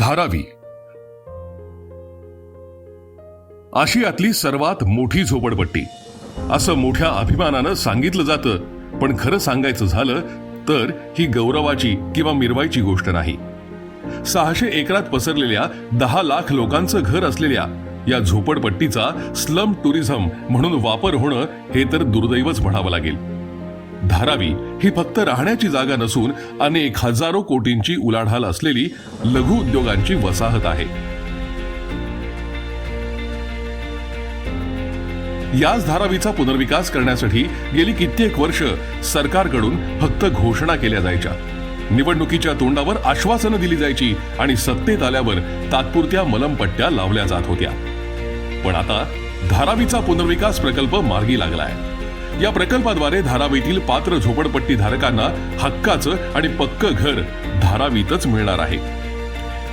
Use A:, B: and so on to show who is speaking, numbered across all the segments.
A: धारावी. आशियातली सर्वात मोठी झोपडपट्टी. असं मोठ्या अभिमानानं सांगितलं जातं पण खरं सांगायचं झालं तर ही गौरवाची किंवा मिरवायची गोष्ट नाही. सहाशे एकरात पसरलेल्या दहा लाख लोकांचं घर असलेल्या या झोपडपट्टीचा स्लम टुरिझम म्हणून वापर होणं हे तर दुर्दैवच म्हणावं लागेल. धारावी ही फक्त राहण्याची जागा नसून अनेक हजारो कोटींची उलाढाल असलेली लघु उद्योगांची वसाहत आहे. याच धारावीचा पुनर्विकास करण्यासाठी गेली कित्येक वर्ष सरकारकडून फक्त घोषणा केल्या जायच्या. निवडणुकीच्या तोंडावर आश्वासनं दिली जायची आणि सत्तेत आल्यावर तात्पुरत्या मलमपट्ट्या लावल्या जात होत्या. पण आता धारावीचा पुनर्विकास प्रकल्प मार्गी लागलाय. या प्रकल्पाद्वारे धारावीतील पात्र झोपडपट्टी धारकांना हक्काचं आणि पक्क घर धारावीतच मिळणार आहे.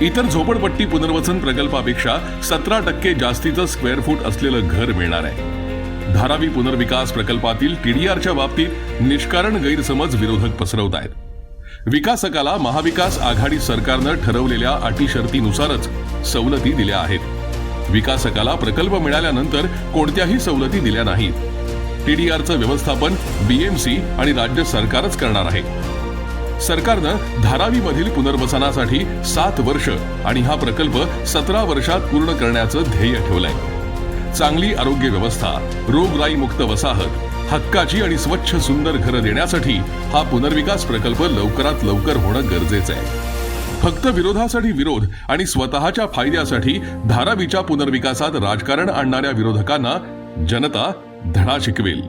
A: इतर झोपडपट्टी पुनर्वसन प्रकल्पापेक्षा सतरा टक्के जास्तीचं स्क्वेअर फूट असलेलं घर मिळणार आहे. धारावी पुनर्विकास प्रकल्पातील टीडीआरच्या बाबतीत निष्कारण गैरसमज विरोधक पसरवत आहेत विकासकाला महाविकास आघाडी सरकारनं ठरवलेल्या अटी शर्तीनुसारच सवलती दिल्या आहेत. विकासकाला प्रकल्प मिळाल्यानंतर कोणत्याही सवलती दिल्या नाहीत. टीडीआरचं व्यवस्थापन बीएमसी आणि राज्य सरकारच करणार आहे. सरकारनं धारावीमधील पुनर्वसनासाठी सात वर्ष आणि हा प्रकल्प सतरा वर्षात पूर्ण करण्याचं ध्येय ठेवलंय. चांगली आरोग्य व्यवस्था रोगराई मुक्त वसाहत हक्काची आणि स्वच्छ सुंदर घरं देण्यासाठी हा पुनर्विकास प्रकल्प लवकरात लवकर होणं गरजेचं आहे. फक्त विरोधासाठी विरोध आणि स्वतःच्या फायद्यासाठी धारावीच्या पुनर्विकासात राजकारण आणणाऱ्या विरोधकांना जनता ധനാശിക്കുവേൽ